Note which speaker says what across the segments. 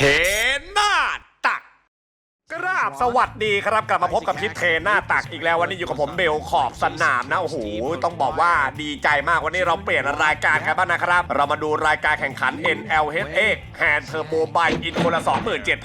Speaker 1: Hey. บสวัสดีครับกลับมาพบกับพิษเทหน้าตักอีกแล้ววันนี้อยู่กับผมเบลขอบสนามนะโอ้โหต้องบอกว่าดีใจมากวันนี้เราเปลี่ยนรายการกันบ้างนะครับ เรามาดูรายการแข่งขัน NLHX Hand Turbo by In คนละ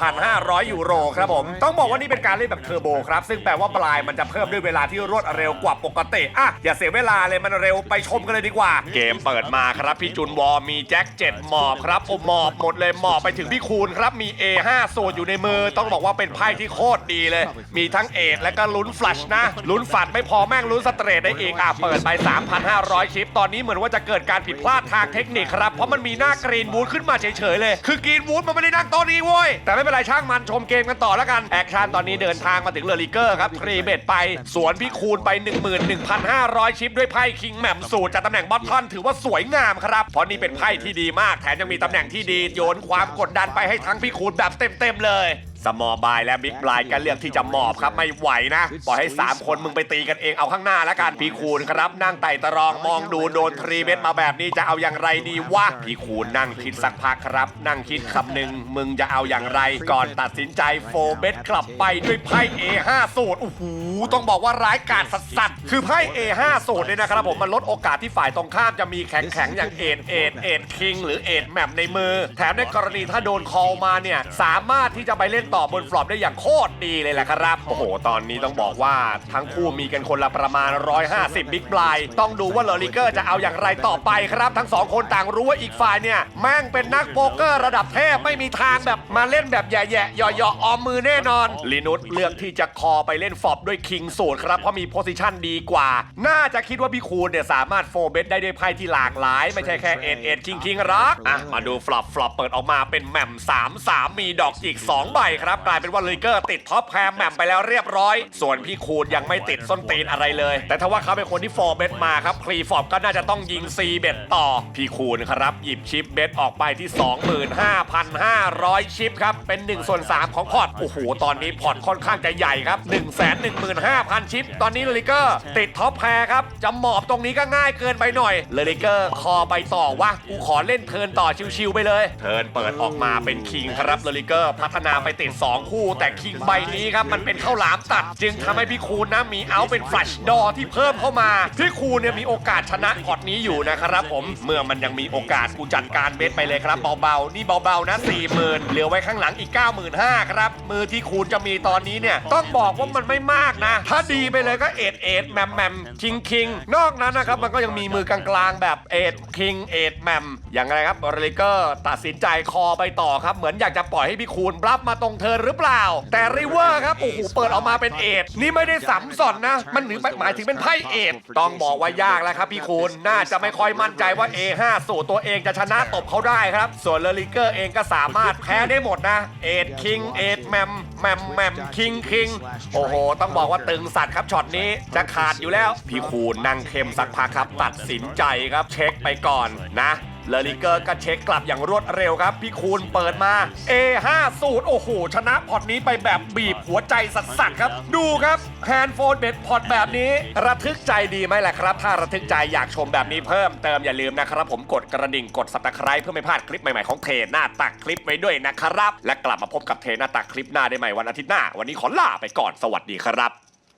Speaker 1: 27,500 ยูโรครับผม ต้องบอกว่านี่เป็นการเล่นแบบเทอร์โบครับ ซึ่งแปลว่าปลายมันจะเพิ่มด้วยเวลาที่รวดเร็วกว่าปกติอะอย่าเสียเวลาเลยมันเร็วไปชมกันเลยดีกว่า เกมเปิดมาครับพี่จุนวอมีแจ็ค7หมอบครับโอหมอบหมดเลยหมอบไปถึงพี่คูณครับมี A5 โซดอยู่ในมือต้องบอกว่าเป็นไพ่ที่โคตรดีเลย มีทั้งเอทและก็ลุ้นฟลัชนะ ลุ้นฝัดไม่พอแม่งลุ้นสเตรทได้อีกอะเปิดไป 3,500 ชิป ตอนนี้เหมือนว่าจะเกิดการผิดพลาดทางเทคนิคครับ เพราะมันมีหน้ากรีนวูดขึ้นมาเฉยๆเลย คือกรีนวูดมันไม่ได้นั่งโต๊ะนี้เว้ย แต่ไม่เป็นไรช่างมันชมเกมกันต่อแล้วกัน แอคชั่นตอนนี้เดินทางมาถึงเลอริเกอร์ครับทรีเบตไป สวนพี่คูณไป 11,500 ชิป ด้วยไพ่คิงแหม่มสูตรจากตำแหน่งบอททอนถือว่าสวยงามครับเพราะนี่เป็นไพ่ที่ดีมากแถมยังมีตำแหน่งที่ดีโยนความกดดันไปให้ทั้งพี่คูณแบบเต็มๆเลย สมอลบายและบิ๊กบลายก็เลือกที่จะหมอบครับไม่ไหวนะ ปล่อยให้ 3 คนมึงไปตีกันเองเอาข้างหน้าแล้วกัน พี่คูณครับ นั่งไต่ตรองมองดูโดนทรีเม็ดมาแบบนี้จะเอาอย่างไรดีวะพี่คูณนั่งคิดสักพักครับ นั่งคิดคำหนึ่งมึงจะเอาอย่างไร ก่อนตัดสินใจโฟเบสกลับไปด้วยไพ่ A5 สูตรโอ้โหต้องบอกว่าร้ายกาจสัสๆคือไพ่ A5 สูตรเนี่ยนะครับผมมันลดโอกาสที่ฝ่ายตรงข้ามจะมีแข็งๆอย่างเอ็ดเอ็ดเอ็ดคิงหรือเอ็ดแม่มในมือ แถมในกรณีถ้าโดนคอลมาเนี่ยสามารถที่จะไปเล่นต่อบนฟลอปได้อย่างโคตรดีเลยแหละครับ โอ้โห ตอนนี้ต้องบอกว่าทั้งคู่มีกันคนละประมาณ 150 บิ๊กบลาย ต้องดูว่าลอริเกอร์จะเอาอย่างไรต่อไปครับ ทั้งสองคนต่างรู้ว่าอีกฝ่ายเนี่ย แม่งเป็นนักโป๊กเกอร์ระดับเทพไม่มีทางแบบมาเล่นแบบแย่ๆหย่อๆออมมือแน่นอนลินุสเลือกที่จะคอไปเล่นฟลอบด้วยคิงสูตรครับเพราะมีโพสิชันดีกว่า น่าจะคิดว่าพี่คูณเนี่ยสามารถโฟเบสได้ด้วยไพ่ที่หลากหลาย ไม่ใช่แค่เอ็ดเอ็ดคิงคิงรอกอะมาดูฟลอปฟลอปเปิดออกมาเป็นแหม่ม3 3มีดอกจิก2ใบครับกลายเป็นว่าเลเกอร์ติดท็อปแพรแหม่มไปแล้วเรียบร้อย ส่วนพี่คูณยังไม่ติดส้นตีนอะไรเลย แต่ถ้าว่าเขาเป็นคนที่ฟอร์เบสมาครับพรีฟอร์บก็น่าจะต้องยิงซีเบสต่อ พี่คูณครับ หยิบชิปเบสออกไปที่ 25,500 ชิปครับ เป็น1ส่วน3ของพอร์ตโอ้โหตอนนี้พอร์ตค่อนข้างจะใหญ่ครับ1 1 5 0 0 0 ชิป ตอนนี้เลลิเกอร์ติดท็อปแพรครับจะหมอบตรงนี้ก็ง่ายเกินไปหน่อยเลลิเกอร์คอไปต่อวะกูขอเล่นเทิร์นต่อชิวๆไปเลย เทิร์นเปิดออกมาเป็นคิงครับเลลิเกอร์พัฒนาไปติด2 คู่ แต่คิงใบนี้ครับ มันเป็นข้าวหลามตัด จึงทำให้พี่คูณนะมีเอาเป็นฟลัชดอที่เพิ่มเข้ามา พี่คูณเนี่ยมีโอกาสชนะพอร์ตนี้อยู่นะครับผมเมื่อมันยังมีโอกาสกูจัดการเบสไปเลยครับเบาๆนี่เบาๆนะ4 0,000เหลือไว้ข้างหลังอีก 95,000ครับมือที่คูณจะมีตอนนี้เนี่ยต้องบอกว่ามันไม่มากนะ ถ้าดีไปเลยก็เอ็ดเอ็ดแมมแมมคิงคิงนอกนั้นนะครับมันก็ยังมีมือกลางๆแบบเอ็ดคิงเอ็ดแมมอย่างไรครับเรลิเกอร์ตัดสินใจคอไปต่อครับ เหมือนอยากจะปล่อยให้พี่คูณบลับมาตรงเธอหรือเปล่า แต่ริเวอร์ครับโอ้โหเปิดออกมาเป็นเอ็ดนี่ไม่ได้สัมสอนนะ มันถึงหมายถึงเป็นไพ่เอ็ดต้องบอกว่ายากแล้วครับพี่คูณน่าจะไม่ค่อยมั่นใจว่า A5 สู่ตัวเองจะชนะตบเขาได้ครับ ส่วนเลอริเกอร์เองก็สามารถแพ้ได้หมดนะเอ็ดคิงเอ็ดแมมแมมแมมคิงคิงโอ้โห ต้องบอกว่าตึงสัตว์ครับช็อตนี้จะขาดอยู่แล้ว พี่คูณนั่งเข้มสักพักครับ ตัดสินใจครับเช็คไปก่อนนะ เลอริเกอร์ก็เช็คกลับอย่างรวดเร็วครับ พี่คูณเปิดมา A5 สูตร โอ้โห ชนะพอตนี้ไปแบบบีบหัวใจสัสๆครับ ดูครับแฮนด์โฟนเบ็ดพอตแบบนี้ ระทึกใจดีไหมล่ะครับ ถ้าระทึกใจอยากชมแบบนี้เพิ่มเติมอย่าลืมนะครับ ผมกดกระดิ่งกดสับตะไคร้เพื่อไม่พลาดคลิปใหม่ๆของเทหน้าตักคลิปไว้ด้วยนะครับ และกลับมาพบกับเทหน้าตักคลิปหน้าได้ใหม่วันอาทิตย์หน้า วันนี้ขอลาไปก่อนสวัสดีครับ